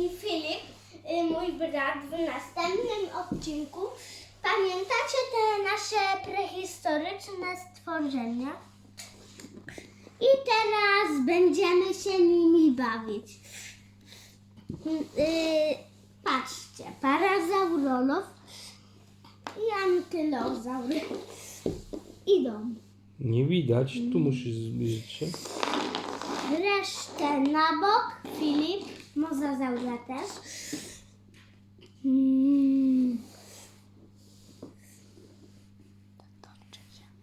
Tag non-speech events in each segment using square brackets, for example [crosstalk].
i Filip, y, mój brat, w następnym odcinku. Pamiętacie te nasze prehistoryczne stworzenia? I teraz będziemy się nimi bawić. Y, patrzcie, parazaurolow i ankylozaur idą. Nie widać, tu musisz zbliżyć się. Resztę na bok. Filip, mozazaura też. Mm.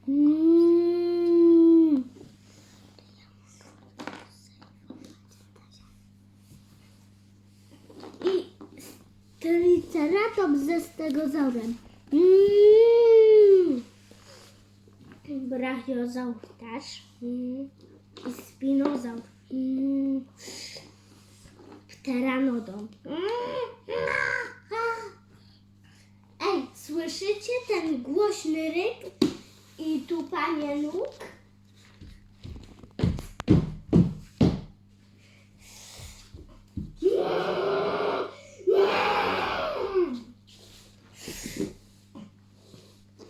Mm. I triceratops ze stegozaurem. Mm. Brachiozaur też. Mm. I spinozaur. Mm. Pteranodon. [laughs] Ej, słyszycie ten głośny ryk i tupanie nóg?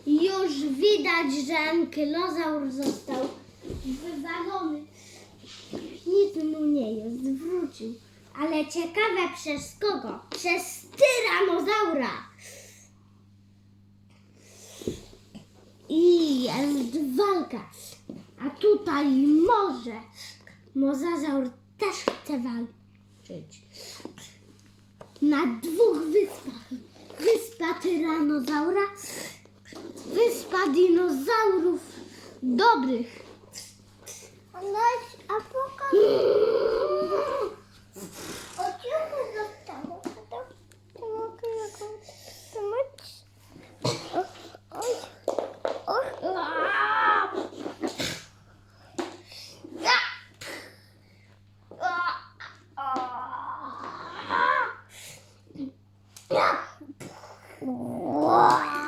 Już widać, że ankylozaur został wywalony. Nic mu nie jest, wrócił. Ale ciekawe przez kogo? Przez tyranozaura. I jest walka. A tutaj może. Mozazaur też chce walczyć. Na dwóch wyspach. Wyspa tyranozaura, wyspa dinozaurów dobrych. A pokaż.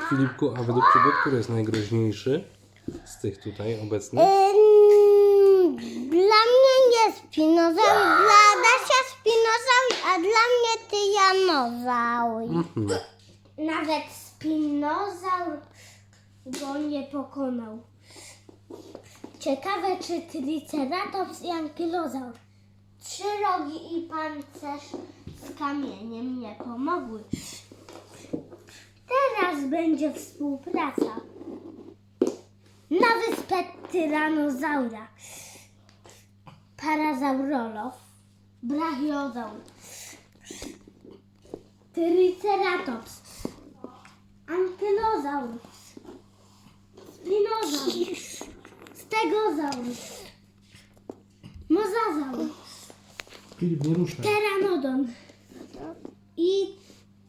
Filipku, a według Ciebie, który jest najgroźniejszy z tych tutaj obecnych? Ym, Dla mnie nie spinozaur, dla Adasia spinozaur, a dla mnie tyjanozaur. Mhm. Nawet spinozaur go nie pokonał. Ciekawe, czy triceratops i ankylozaur, trzy rogi i pancerz z kamieniem nie pomogły. Teraz będzie współpraca. Na wyspę tyranozaura. Parazaurolow. Brachiozaur. Triceratops. Ankylozaur. Spinozaur. Stegozaur. Mozazaur. Pteranodon. I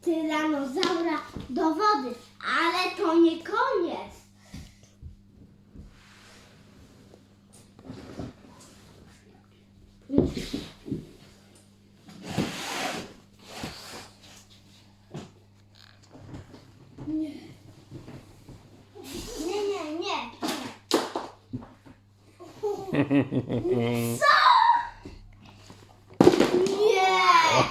tyranozaura do wody. Ale to nie koniec. Nie. Nie, nie, nie. Co? Nie.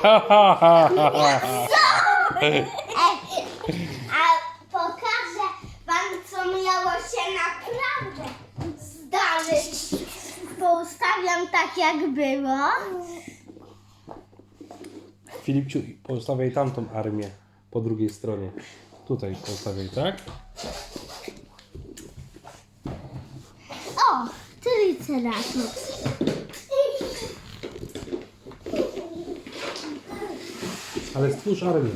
[laughs] Ej, [laughs] a pokażę wam, co miało się naprawdę zdarzyć. Poustawiam tak, jak było. Filipciu, postawiaj tamtą armię po drugiej stronie. Tutaj postawiaj, tak? O, triceratops. Ale stwórz armię.